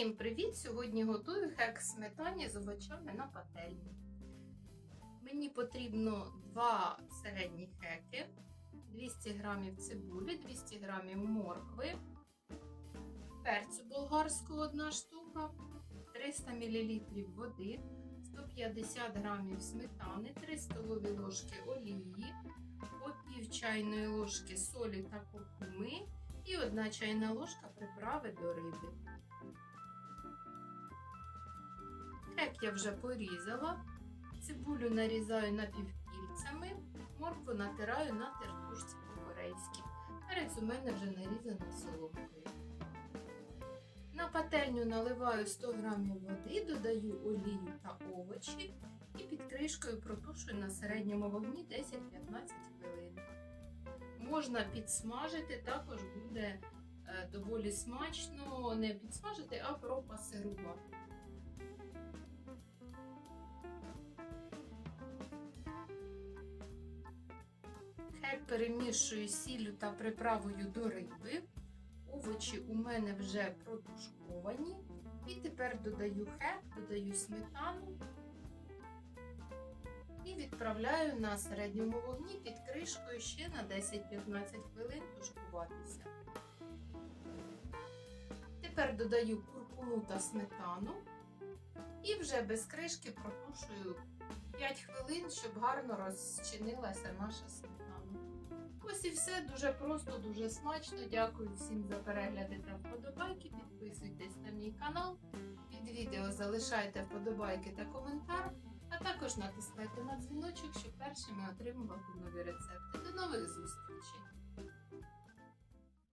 Всім привіт! Сьогодні готую хек сметані з овочами на пательні. Мені потрібно два середні хеки, 200 г цибулі, 200 г моркви, перцю болгарського 1 штука, 300 мл води, 150 г сметани, 3 столові ложки олії, по пів чайної ложки солі та куркуми і 1 чайна ложка приправи до риби. Хек я вже порізала. Цибулю нарізаю напівкільцями, моркву натираю на тертушці по-корейськи. Перець у мене вже нарізаний соломкою. На пательню наливаю 100 г води, додаю олію та овочі і під кришкою протушую на середньому вогні 10-15 хвилин. Можна підсмажити, також буде е, доволі смачно не підсмажити, а пропасирувати. Хек перемішую сіллю та приправою до риби. Овочі у мене вже протушковані. І тепер додаю хек, додаю сметану і відправляю на середньому вогні під кришкою ще на 10-15 хвилин тушкуватися. Тепер додаю куркуму та сметану і вже без кришки протушую 5 хвилин, щоб гарно розчинилася наша сметана. Ось і все дуже просто, дуже смачно. Дякую всім за перегляди та вподобайки. Підписуйтесь на мій канал. Під відео залишайте вподобайки та коментар, а також натискайте на дзвіночок, щоб першими отримувати нові рецепти.